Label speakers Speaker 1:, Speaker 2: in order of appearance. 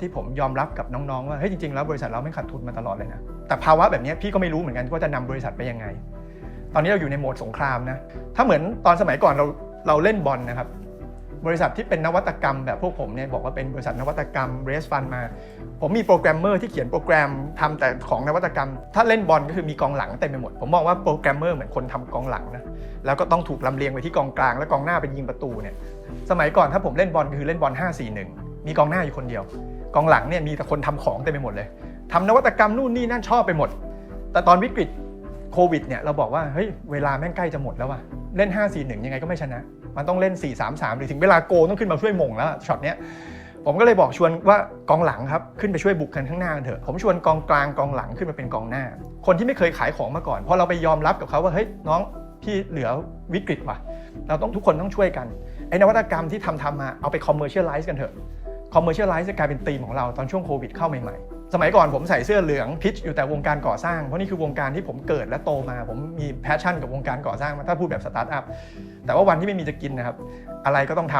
Speaker 1: ที่ผมยอมรับกับน้องๆว่าเฮ้ยจริงๆแล้วบริษัทเราไม่ขาดทุนมาตลอดเลยนะแต่ภาวะแบบนี้พี่ก็ไม่รู้เหมือนกันว่าจะนำบริษัทไปยังไง ตอนนี้เราอยู่ในโหมดสงครามนะถ้าเหมือนตอนสมัยก่อนเราเราเล่นบอลนะครับบริษัทที่เป็นนวัตกรรมแบบพวกผมเนี่ยบอกว่าเป็นบริษัทนวัตกรรมเรสฟันมา ผมมีโปรแกรมเมอร์ที่เขียนโปรแกรมทำแต่ของนวัตกรรม ถ้าเล่นบอลก็คือมีกองหลังเต็มไปหมด ผมมองว่าโปรแกรมเมอร์เหมือนคนทำกองหลังนะแล้วก็ต้องถูกลำเลียงไปที่กองกลาง แล้วกองหน้าเป็นยิงประตูเนี่ยสมัยก่อนถ้าผมเล่นบอลก็คือเล่นบอล5-4-1 มีกองหน้าอยู่คนเดียว กองหลังเนี่ยมีแต่คนทำของเต็มไปหมดเลยทำนวัตกรรมนู่นนี่นั่นชอบไปหมด แต่ตอนวิกฤตโควิดเนี่ยเราบอกว่าเฮ้ยเวลาแม่งใกล้จะหมดแล้วว่ะเล่น 5-4-1 ยังไงก็ไม่ชนะ มันต้องเล่น 4-3-3 หรือถึงเวลาโกต้องขึ้นมาช่วยมงแล้วช็อตเนี้ยผมก็เลยบอกชวนว่ากองหลังครับขึ้นไปช่วยบุกกันข้างหน้ากันเถอะผมชวนกองกลางกองหลังขึ้นมาเป็นกองหน้า คนที่ไม่เคยขายของมาก่อนพอเราไปยอมรับกับเขาว่าเฮ้ยน้องพี่เหลือวิกฤตว่ะ เราต้องทุกคนต้องช่วยกันไอ้นวัตกรรมที่ทำทำมาเอาไปคอมเมอร์เชียลไลซ์กันเถอะ คอมเมอร์เชียลไลซ์จะกลายเป็นธีมของเราตอนช่วงโควิดเข้าใหม่ๆ สมัยก่อนผมใส่เสื้อเหลืองพิชอยู่แต่วงการก่อสร้าง เพราะนี่คือวงการที่ผมเกิดและโตมา ผมมีแพชชั่นกับวงการก่อสร้างมาถ้าพูดแบบสตาร์ทอัพแต่ว่าวันที่ไม่มีจะกินนะครับอะไรก็ต้องท